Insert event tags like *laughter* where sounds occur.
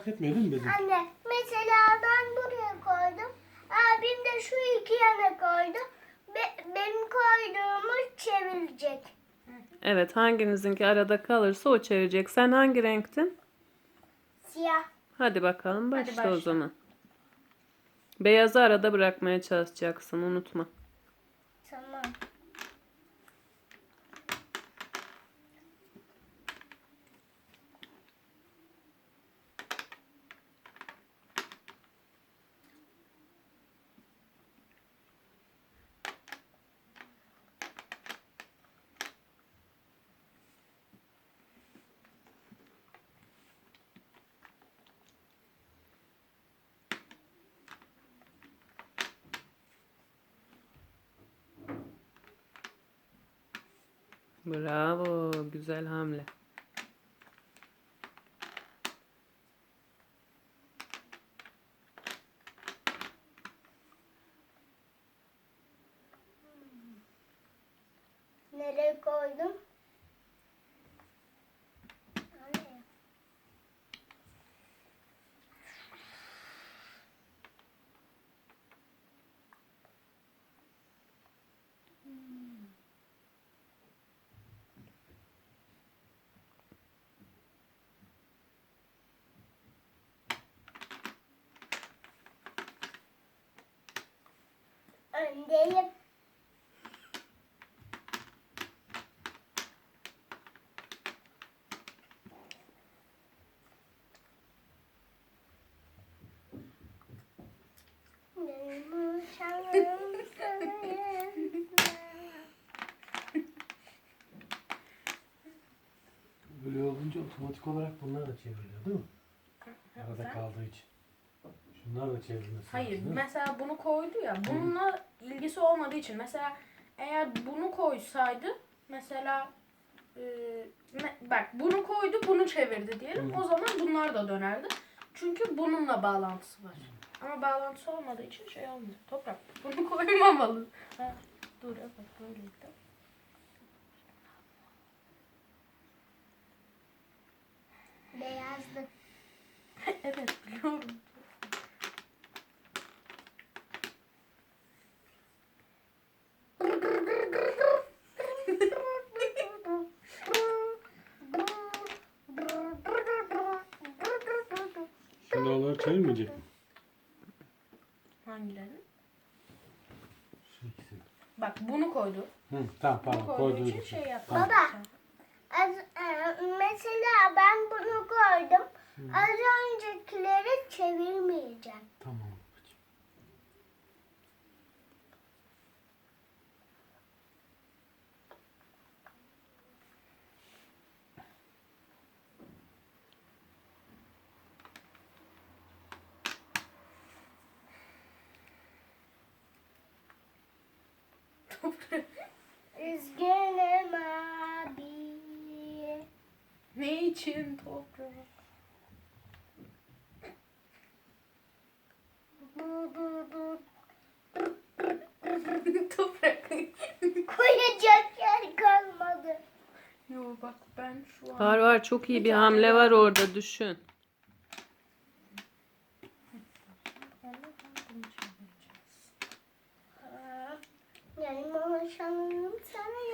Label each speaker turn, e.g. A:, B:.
A: Fark etmiyor değil mi bizim?
B: Anne mesela ben buraya koydum. Abim de şu iki yana koydu. Be- benim koyduğumu çevirecek.
C: Evet hanginizinki arada kalırsa o çevirecek. Sen hangi renktin?
B: Siyah.
C: Hadi bakalım
D: Hadi
C: başla o
D: başla.
C: zaman. Beyazı arada bırakmaya çalışacaksın unutma.
B: Tamam.
C: Bravo güzel hamle.
B: Nereye koydum? Anne. Öndeyim.
A: Böyle olunca otomatik olarak bunlar da çevriliyor değil mi? Arada kaldığı için. Şunlar da çevrilmesi
D: Hayır
A: lazım, değil mi?
D: mesela bunu koydu ya bununla ilgisi olmadığı için mesela eğer bunu koysaydı mesela e, me- bak bunu koydu bunu çevirdi diyelim
A: Hı.
D: o zaman bunlar da dönerdi. Çünkü bununla bağlantısı var. Ama bağlantısı olmadığı için şey olmuyor. Toprak bunu *laughs* koymamalı. Ha, dur evet böyleydi.
A: Şimdi onları çevirmeyecek mi?
D: Hangilerini?
A: Şu.
D: Bak bunu koydu.
A: Hı, tamam
D: Bunu
A: pardon
D: koyduğu
A: koyduğu
D: için
A: için.
D: şey yaptı.
A: Tamam.
B: Baba. Az, e, mesela ben bunu koydum. Az öncekileri çevirmeyeceğim.
A: Tamam. *laughs*
B: Üzgünüm abi.
D: Ne için toprak?
B: Bu bu bu. *laughs*
D: toprak.
B: Koyacak yer kalmadı.
D: Yo bak ben şu an...
C: Var var çok iyi bir hamle var orada düşün.
B: Ha, Yani mama sanırım sana